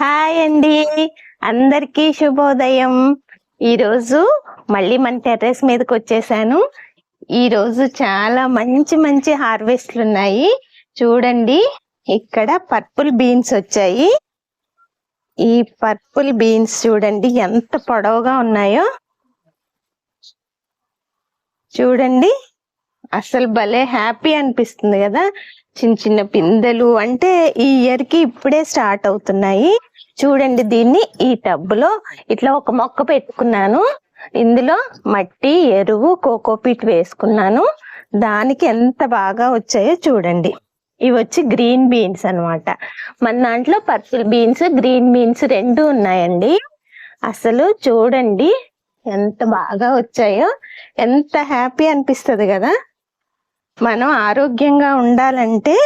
Hi అండి. అందరికీ శుభోదయం. ఈరోజు మళ్ళీ మన టెర్రస్ మీదకి వచ్చేసాను. ఈరోజు చాలా మంచి మంచి హార్వెస్ట్లు ఉన్నాయి. చూడండి ఇక్కడ పర్పుల్ బీన్స్ వచ్చాయి. ఈ పర్పుల్ బీన్స్ చూడండి ఎంత పొడవుగా ఉన్నాయో. చూడండి అసలు భలే హ్యాపీ అనిపిస్తుంది కదా. చిన్న చిన్న పిందెలు అంటే ఈ ఇయర్కి ఇప్పుడే స్టార్ట్ అవుతున్నాయి. చూడండి దీన్ని ఈ టబ్బులో ఇట్లా ఒక మొక్క పెట్టుకున్నాను. ఇందులో మట్టి ఎరువు కోకోపీట్ వేసుకున్నాను. దానికి ఎంత బాగా వచ్చాయో చూడండి. ఇవి వచ్చి గ్రీన్ బీన్స్ అన్నమాట. మన దాంట్లో పర్పుల్ బీన్స్ గ్రీన్ బీన్స్ రెండు ఉన్నాయండి. అసలు చూడండి ఎంత బాగా వచ్చాయో ఎంత హ్యాపీ అనిపిస్తుంది కదా. మనం ఆరోగ్యంగా ఉండాలంటే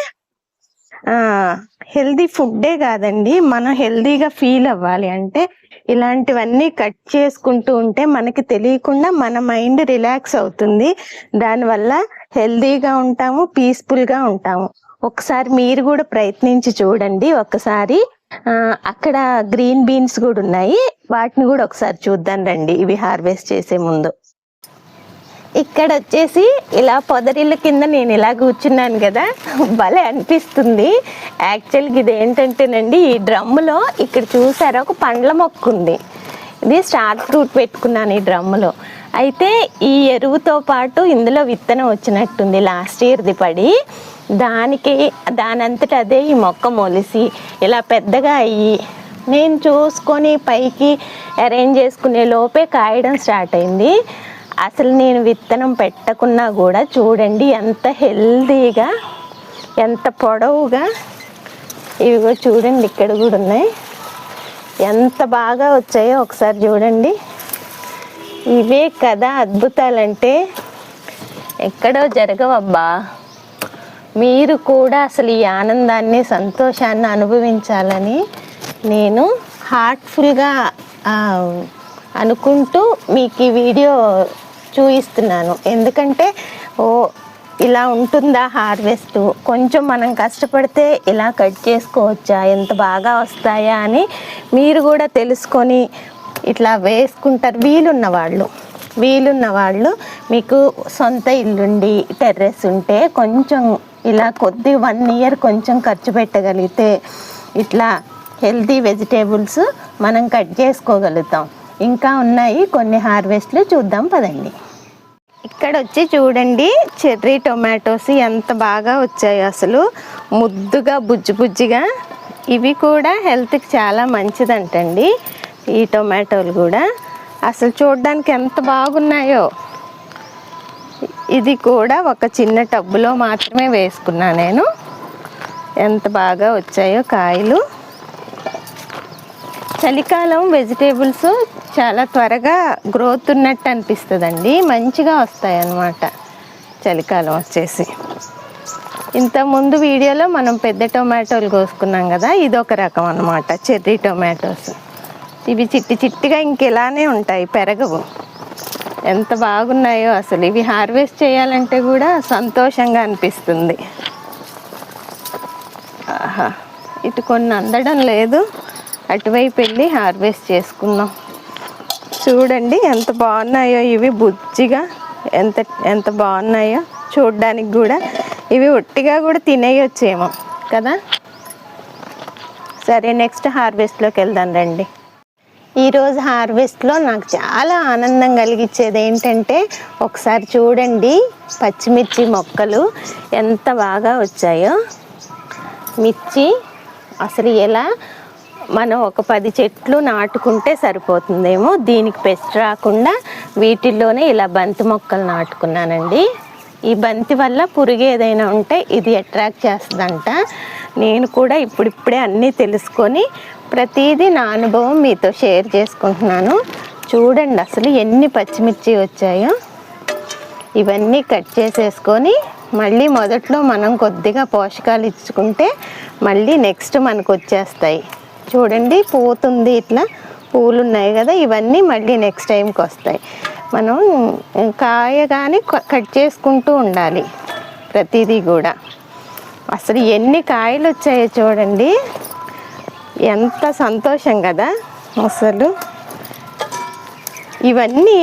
హెల్దీ ఫుడ్డే కాదండి. మనం హెల్దీగా ఫీల్ అవ్వాలి. అంటే ఇలాంటివన్నీ కట్ చేసుకుంటూ ఉంటే మనకి తెలియకుండా మన మైండ్ రిలాక్స్ అవుతుంది. దానివల్ల హెల్దీగా ఉంటాము పీస్ఫుల్గా ఉంటాము. ఒకసారి మీరు కూడా ప్రయత్నించి చూడండి. ఒకసారి అక్కడ గ్రీన్ బీన్స్ కూడా ఉన్నాయి. వాటిని కూడా ఒకసారి చూద్దాం రండి. ఇవి హార్వెస్ట్ చేసే ముందు. ఇక్కడ వచ్చేసి ఇలా పొదరిల్ల కింద నేను ఇలా కూర్చున్నాను కదా. భలే అనిపిస్తుంది. యాక్చువల్గా ఇది ఏంటంటేనండి ఈ డ్రమ్ములో ఇక్కడ చూసారా ఒక పండ్ల మొక్క ఉంది. ఇది స్టార్ ఫ్రూట్ పెట్టుకున్నాను ఈ డ్రమ్ములో. అయితే ఈ ఎరువుతో పాటు ఇందులో విత్తనం వచ్చినట్టుంది లాస్ట్ ఇయర్ది పడి. దానికి దానంతట అదే ఈ మొక్క మొలిసి ఇలా పెద్దగా అయ్యి నేను చూసుకొని పైకి అరేంజ్ చేసుకునే లోపే కాయడం స్టార్ట్ అయింది. అసలు నేను విత్తనం పెట్టకున్నా కూడా చూడండి ఎంత హెల్దీగా ఎంత పొడవుగా. ఇవిగో చూడండి ఇక్కడ కూడా ఉన్నాయి. ఎంత బాగా వచ్చాయో ఒకసారి చూడండి. ఇవే కదా అద్భుతాలంటే. ఎక్కడో జరగవబ్బా. మీరు కూడా అసలు ఈ ఆనందాన్ని సంతోషాన్ని అనుభవించాలని నేను హార్ట్ఫుల్గా అనుకుంటూ మీకు ఈ వీడియో చూపిస్తున్నాను ఎందుకంటే ఓ ఇలా ఉంటుందా హార్వెస్ట్? కొంచెం మనం కష్టపడితే ఇలా కట్ చేసుకోవచ్చా? ఎంత బాగా వస్తాయా అని మీరు కూడా తెలుసుకొని ఇట్లా వేసుకుంటారు. వీలున్న వాళ్ళు వీలున్న వాళ్ళు మీకు సొంత ఇల్లుండి టెర్రస్ ఉంటే కొంచెం ఇలా కొద్ది వన్ ఇయర్ కొంచెం ఖర్చు పెట్టగలిగితే ఇట్లా హెల్తీ వెజిటేబుల్స్ మనం కట్ చేసుకోగలుగుతాం. ఇంకా ఉన్నాయి కొన్ని హార్వెస్ట్లు చూద్దాం పదండి. ఇక్కడ వచ్చి చూడండి చెర్రీ టొమాటోస్ ఎంత బాగా వచ్చాయి అసలు. ముద్దుగా బుజ్జి బుజ్జిగా. ఇవి కూడా హెల్త్కి చాలా మంచిదంటండి ఈ టొమాటోలు కూడా. అసలు చూడడానికి ఎంత బాగున్నాయో. ఇది కూడా ఒక చిన్న టబ్బులో మాత్రమే వేసుకున్నా నేను. ఎంత బాగా వచ్చాయో కాయలు. చలికాలం వెజిటేబుల్స్ చాలా త్వరగా గ్రోత్ ఉన్నట్టు అనిపిస్తుందండి. మంచిగా వస్తాయి అన్నమాట చలికాలం వచ్చేసి. ఇంతకుముందు వీడియోలో మనం పెద్ద టొమాటోలు కోసుకున్నాం కదా ఇదొక రకం అన్నమాట చెర్రీ టొమాటోస్. ఇవి చిట్టి చిట్టిగా ఇంకెలానే ఉంటాయి పెరగవు. ఎంత బాగున్నాయో అసలు. ఇవి హార్వెస్ట్ చేయాలంటే కూడా సంతోషంగా అనిపిస్తుంది. ఆహా ఇటు కొన్ని అందడం లేదు. అటువైపు వెళ్ళి హార్వెస్ట్ చేసుకుందాం. చూడండి ఎంత బాగున్నాయో ఇవి బుజ్జిగా. ఎంత ఎంత బాగున్నాయో చూడడానికి కూడా. ఇవి ఒట్టిగా కూడా తినేయొచ్చేమో కదా? సరే నెక్స్ట్ హార్వెస్ట్లోకి వెళ్దాం రండి. ఈరోజు హార్వెస్ట్లో నాకు చాలా ఆనందం కలిగించేది ఏంటంటే ఒకసారి చూడండి పచ్చిమిర్చి మొక్కలు ఎంత బాగా వచ్చాయో. మిర్చి అసలు ఎలా మనం ఒక పది చెట్లు నాటుకుంటే సరిపోతుందేమో? దీనికి పెస్ట్ రాకుండా వీటిల్లోనే ఇలా బంతి మొక్కలు నాటుకున్నానండి. ఈ బంతి వల్ల పురుగు ఏదైనా ఉంటే ఇది అట్రాక్ట్ చేస్తుందంట. నేను కూడా ఇప్పుడిప్పుడే అన్నీ తెలుసుకొని ప్రతిదీ నా అనుభవం మీతో షేర్ చేసుకుంటున్నాను. చూడండి అసలు ఎన్ని పచ్చిమిర్చి వచ్చాయో. ఇవన్నీ కట్ చేసేసుకొని మళ్ళీ మొదట్లో మనం కొద్దిగా పోషకాలు ఇచ్చుకుంటే మళ్ళీ నెక్స్ట్ మనకు వచ్చేస్తాయి. చూడండి పోతుంది ఇట్లా. పూలు ఉన్నాయి కదా ఇవన్నీ మళ్ళీ నెక్స్ట్ టైంకి వస్తాయి. మనం కాయ కానీ కట్ చేసుకుంటూ ఉండాలి ప్రతిదీ కూడా. అసలు ఎన్ని కాయలు వచ్చాయో చూడండి. ఎంత సంతోషం కదా అసలు. ఇవన్నీ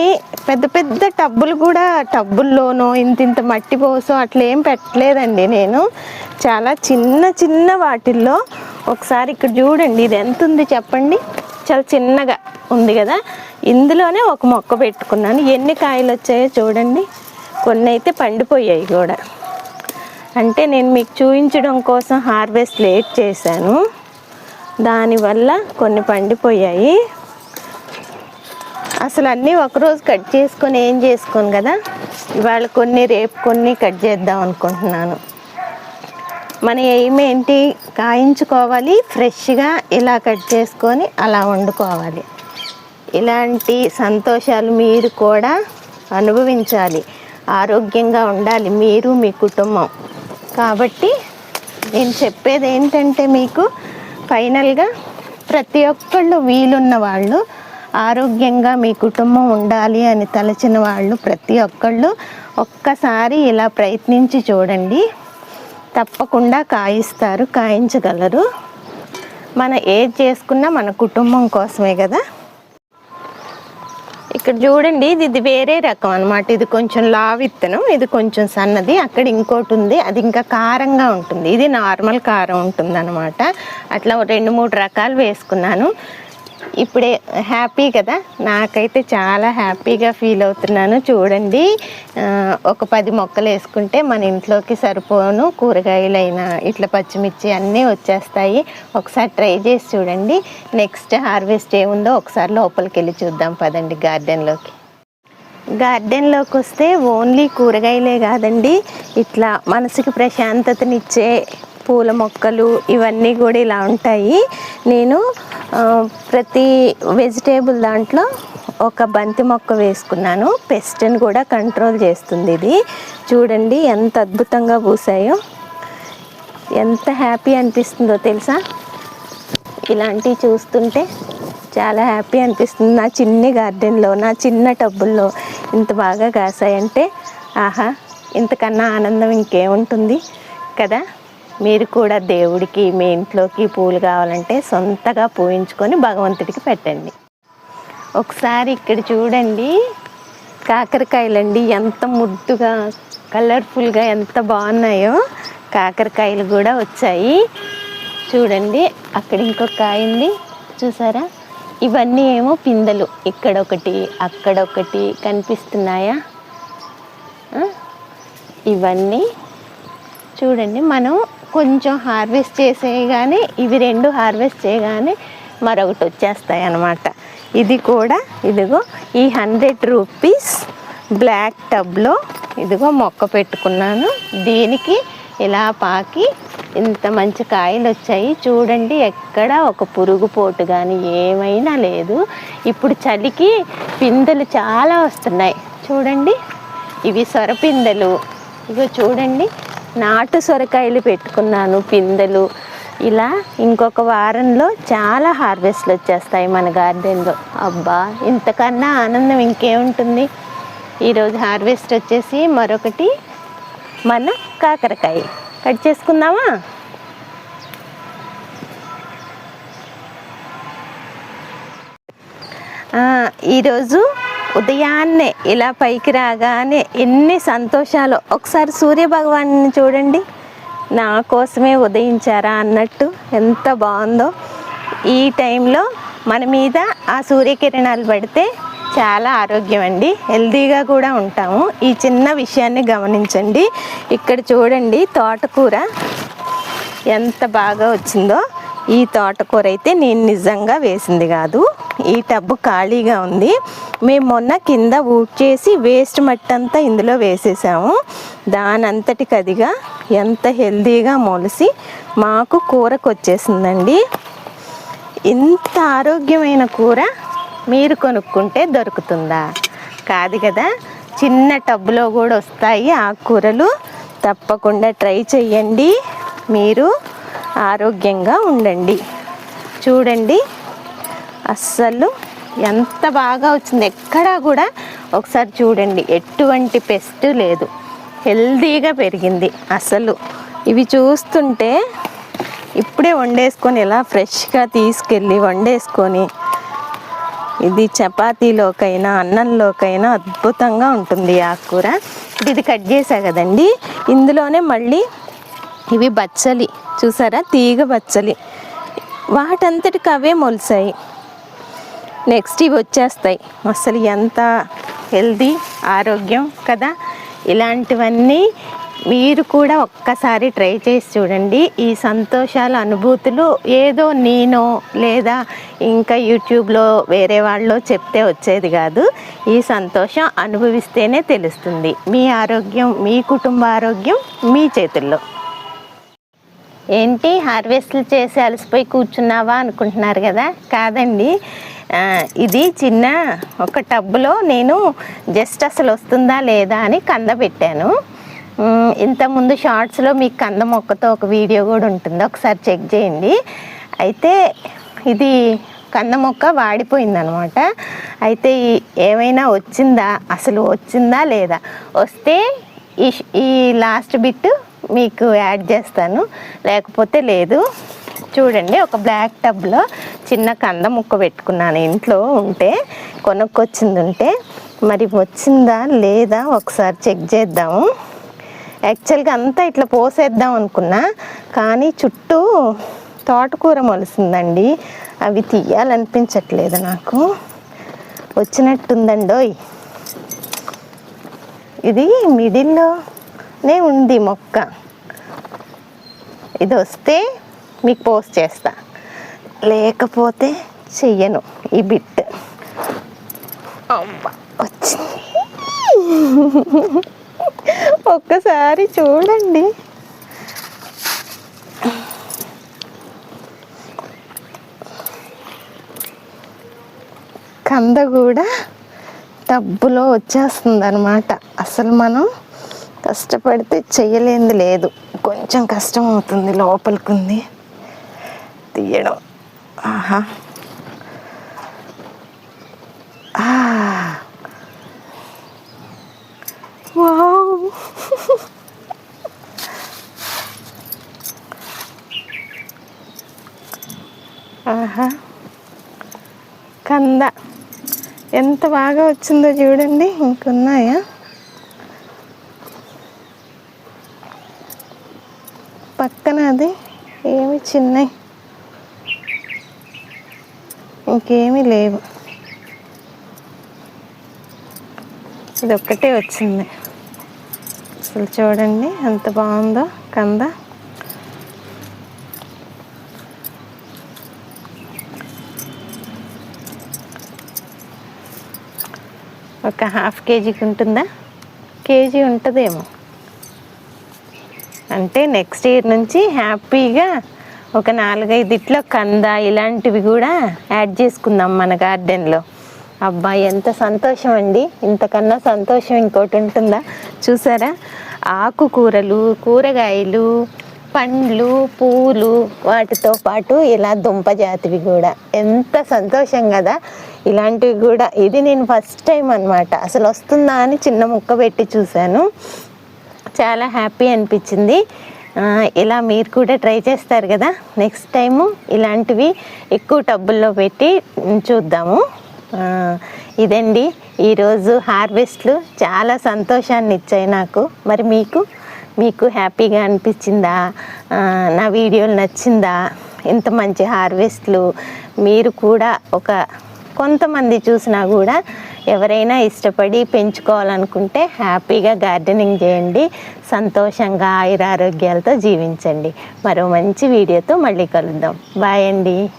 పెద్ద పెద్ద టబ్బులు కూడా టబ్బుల్లోనో ఇంత ఇంత మట్టి పోసో అట్లా ఏం పెట్టలేదండి నేను. చాలా చిన్న చిన్న వాటిల్లో ఒకసారి ఇక్కడ చూడండి ఇది ఎంత ఉంది చెప్పండి? చాలా చిన్నగా ఉంది కదా? ఇందులోనే ఒక మొక్క పెట్టుకున్నాను. ఎన్ని కాయలు వచ్చాయో చూడండి. కొన్ని అయితే పండిపోయాయి కూడా. అంటే నేను మీకు చూపించడం కోసం హార్వెస్ట్ లేట్ చేశాను. దానివల్ల కొన్ని పండిపోయాయి. అసలు అన్నీ ఒకరోజు కట్ చేసుకొని ఏం చేసుకోను కదా? ఇవాళ కొన్ని రేపు కొన్ని కట్ చేద్దాం అనుకుంటున్నాను. మన ఎయిమ్ ఏంటి? కాయించుకోవాలి ఫ్రెష్గా ఇలా కట్ చేసుకొని అలా వండుకోవాలి. ఇలాంటి సంతోషాలు మీరు కూడా అనుభవించాలి. ఆరోగ్యంగా ఉండాలి మీరు మీ కుటుంబం. కాబట్టి నేను చెప్పేది ఏంటంటే మీకు ఫైనల్గా ప్రతి ఒక్కళ్ళు వీలున్న వాళ్ళు ఆరోగ్యంగా మీ కుటుంబం ఉండాలి అని తలచిన వాళ్ళు ప్రతి ఒక్కళ్ళు ఒక్కసారి ఇలా ప్రయత్నించి చూడండి. తప్పకుండా కాయిస్తారు కాయించగలరు. మన ఏది చేసుకున్నా మన కుటుంబం కోసమే కదా. ఇక్కడ చూడండి ఇది ఇది వేరే రకం అనమాట ఇది కొంచెం లావిత్తనం ఇది కొంచెం సన్నది అక్కడ ఇంకోటి ఉంది అది ఇంకా కారంగా ఉంటుంది. ఇది నార్మల్ కారం ఉంటుంది అనమాట అట్లా రెండు మూడు రకాలు వేసుకున్నాను. ఇప్పుడే హ్యాపీ కదా. నాకైతే చాలా హ్యాపీగా ఫీల్ అవుతున్నాను. చూడండి. ఒక పది మొక్కలు వేసుకుంటే మన ఇంట్లోకి సరిపోను. కూరగాయలైనా ఇట్లా పచ్చిమిర్చి అన్నీ వచ్చేస్తాయి. ఒకసారి ట్రై చేసి చూడండి. నెక్స్ట్ హార్వెస్ట్ ఏముందో ఒకసారి లోపలికి వెళ్ళి చూద్దాం. పదండి గార్డెన్లోకి. గార్డెన్లోకి వస్తే ఓన్లీ కూరగాయలే కాదండి. ఇట్లా మనసుకి ప్రశాంతతనిచ్చే పూల మొక్కలు ఇవన్నీ కూడా ఇలా ఉంటాయి. నేను ప్రతి వెజిటేబుల్ దాంట్లో ఒక బంతి మొక్క వేసుకున్నాను. పెస్ట్ని కూడా కంట్రోల్ చేస్తుంది ఇది. చూడండి ఎంత అద్భుతంగా పూసాయో. ఎంత హ్యాపీ అనిపిస్తుందో తెలుసా? ఇలాంటివి చూస్తుంటే చాలా హ్యాపీ అనిపిస్తుంది. నా చిన్ని గార్డెన్లో నా చిన్న టబ్బుల్లో ఇంత బాగా కాసాయంటే ఆహా ఇంతకన్నా ఆనందం ఇంకేముంటుంది కదా? మీరు కూడా దేవుడికి మీ ఇంట్లోకి పూలు కావాలంటే సొంతగా పూయించుకొని భగవంతుడికి పెట్టండి. ఒకసారి ఇక్కడ చూడండి కాకరకాయలండి ఎంత ముద్దుగా కలర్ఫుల్గా ఎంత బాగున్నాయో కాకరకాయలు కూడా వచ్చాయి. చూడండి అక్కడ ఇంకొక కాయ ఉంది చూసారా? ఇవన్నీ ఏమో పిందెలు ఇక్కడ ఒకటి అక్కడ ఒకటి కనిపిస్తున్నాయా? ఇవన్నీ చూడండి మనం కొంచెం హార్వెస్ట్ చేసేయగానే ఇవి రెండు హార్వెస్ట్ చేయగానే మరొకటి వచ్చేస్తాయి అన్నమాట. ఇది కూడా ఇదిగో ఈ హండ్రెడ్ రూపీస్ బ్లాక్ టబ్లో ఇదిగో మొక్క పెట్టుకున్నాను. దీనికి ఇలా పాకి ఇంత మంచి కాయలు వచ్చాయి. చూడండి ఎక్కడ ఒక పురుగు పోటు కానీ ఏమైనా లేదు. ఇప్పుడు చలికి పిందెలు చాలా వస్తున్నాయి. చూడండి ఇవి సొరపిందెలు ఇగో చూడండి నాటు సొరకాయలు పెట్టుకున్నాను పిందెలు. ఇలా ఇంకొక వారంలో చాలా హార్వెస్ట్లు వచ్చేస్తాయి మన గార్డెన్లో. అబ్బా ఇంతకన్నా ఆనందం ఇంకేముంటుంది? ఈరోజు హార్వెస్ట్ వచ్చేసి మరొకటి మన కాకరకాయ. కట్ చేసుకుందామా? ఈరోజు ఉదయాన్నే ఇలా పైకి రాగానే ఎన్ని సంతోషాలు. ఒకసారి సూర్య భగవాన్ని చూడండి. నా కోసమే ఉదయించారా అన్నట్టు ఎంత బాగుందో. ఈ టైంలో మన మీద ఆ సూర్యకిరణాలు పడితే చాలా ఆరోగ్యం అండి. హెల్తీగా కూడా ఉంటాము. ఈ చిన్న విషయాన్ని గమనించండి. ఇక్కడ చూడండి తోటకూర ఎంత బాగా వచ్చిందో. ఈ తోటకూర అయితే నేను నిజంగా వేసింది కాదు. ఈ టబ్బు ఖాళీగా ఉంది. మేము మొన్న కింద ఊడ్ చేసి వేస్ట్ మట్టి అంతా ఇందులో వేసేసాము. దాని అదిగా ఎంత హెల్తీగా మొలిసి మాకు కూరకు వచ్చేసిందండి ఇంత ఆరోగ్యమైన కూర మీరు కొనుక్కుంటే దొరుకుతుందా? కాదు కదా చిన్న టబ్బులో కూడా వస్తాయి ఆకుకూరలు. తప్పకుండా ట్రై చేయండి మీరు ఆరోగ్యంగా ఉండండి. చూడండి అస్సలు ఎంత బాగా వచ్చింది. ఎక్కడా కూడా ఒకసారి చూడండి ఎటువంటి పెస్ట్ లేదు. హెల్దీగా పెరిగింది అసలు. ఇవి చూస్తుంటే ఇప్పుడే వండేసుకొని ఇలా ఫ్రెష్గా తీసుకెళ్ళి వండేసుకొని ఇది చపాతీలోకైనా అన్నంలోకైనా అద్భుతంగా ఉంటుంది ఆకుకూర. ఇది కట్ చేసా కదండి. ఇందులోనే మళ్ళీ ఇవి బచ్చలి చూసారా? తీగ బచ్చలి. వాటంతటికి అవే మొలిసాయి. నెక్స్ట్ ఇవి వచ్చేస్తాయి. అసలు ఎంత హెల్దీ ఆరోగ్యం కదా? ఇలాంటివన్నీ మీరు కూడా ఒక్కసారి ట్రై చేసి చూడండి. ఈ సంతోషాల అనుభూతులు ఏదో నేనో లేదా ఇంకా యూట్యూబ్లో వేరే వాళ్ళు చెప్తే వచ్చేది కాదు. ఈ సంతోషం అనుభవిస్తేనే తెలుస్తుంది. మీ ఆరోగ్యం మీ కుటుంబ ఆరోగ్యం మీ చేతుల్లో. ఏంటి హార్వెస్ట్లు చేసి అలసిపోయి కూర్చున్నావా అనుకుంటున్నారు కదా? కాదండి. ఇది చిన్న ఒక టబ్లో నేను జస్ట్ అసలు వస్తుందా లేదా అని కంద పెట్టాను. ఇంతకుముందు షార్ట్స్లో మీకు కంద మొక్కతో ఒక వీడియో కూడా ఉంటుంది. ఒకసారి చెక్ చేయండి. అయితే ఇది కంద మొక్క వాడిపోయిందనమాట. అయితే ఏమైనా వచ్చిందా? అసలు వచ్చిందా లేదా? వస్తే ఈ ఈ లాస్ట్ బిట్ మీకు యాడ్ చేస్తాను. లేకపోతే లేదు. చూడండి ఒక బ్లాక్ టబ్లో చిన్న కంద ముక్క పెట్టుకున్నాను. ఇంట్లో ఉంటే కొనుక్కొచ్చింది ఉంటే మరి వచ్చిందా లేదా ఒకసారి చెక్ చేద్దాము. యాక్చువల్గా అంతా ఇట్లా పోసేద్దాం అనుకున్నా కానీ చుట్టూ తోటకూర మొలిసిందండి అవి తీయాలనిపించట్లేదు నాకు. వచ్చినట్టుందండోయ్. ఇది మిడిల్లో నే ఉంది మొక్క. ఇది వస్తే మీకు పోస్ట్ చేస్తా. లేకపోతే చెయ్యను ఈ బిట్. వచ్చింది ఒక్కసారి చూడండి. కంద కూడా టబ్బులో వచ్చేస్తుంది అనమాట అసలు మనం కష్టపడితే చెయ్యలేంది లేదు. కొంచెం కష్టం అవుతుంది లోపలికి ఉంది తీయడం. ఆహా. వావ్. ఆహా. కంద. ఎంత బాగా వచ్చిందో చూడండి. ఇంకున్నాయా పక్కన అది ఏమి చిన్నవి ఇంకేమీ లేవు. ఇది ఒక్కటే వచ్చింది. అసలు చూడండి ఎంత బాగుందో కంద. ఒక హాఫ్ కేజీకి ఉంటుందా? కేజీ ఉంటుందేమో. అంటే నెక్స్ట్ ఇయర్ నుంచి హ్యాపీగా ఒక నాలుగైదు ఇట్లో కంద ఇలాంటివి కూడా యాడ్ చేసుకుందాం మన గార్డెన్లో. అబ్బా ఎంత సంతోషం అండి. ఇంతకన్నా సంతోషం ఇంకోటి ఉంటుందా? చూసారా? ఆకుకూరలు కూరగాయలు పండ్లు పూలు వాటితో పాటు ఇలా దుంప జాతివి కూడా. ఎంత సంతోషం కదా! ఇలాంటివి కూడా. ఇది నేను ఫస్ట్ టైం అన్నమాట. అసలు వస్తుందా అని చిన్న ముక్క పెట్టి చూశాను. చాలా హ్యాపీ అనిపించింది. ఇలా మీరు కూడా ట్రై చేస్తారు కదా? నెక్స్ట్ టైము ఇలాంటివి ఎక్కువ టబ్బుల్లో పెట్టి చూద్దాము. ఇదండి. ఈరోజు హార్వెస్ట్లు చాలా సంతోషాన్ని ఇచ్చాయి నాకు. మరి మీకు? మీకు హ్యాపీగా అనిపించిందా? నా వీడియోలు నచ్చిందా? ఇంత మంచి హార్వెస్ట్లు మీరు కూడా ఒక కొంతమంది చూసినా కూడా ఎవరైనా ఇష్టపడి పెంచుకోవాలనుకుంటే హ్యాపీగా గార్డెనింగ్ చేయండి సంతోషంగా ఆయురారోగ్యాలతో జీవించండి. మరో మంచి వీడియోతో మళ్ళీ కలుద్దాం. బాయ్ అండి.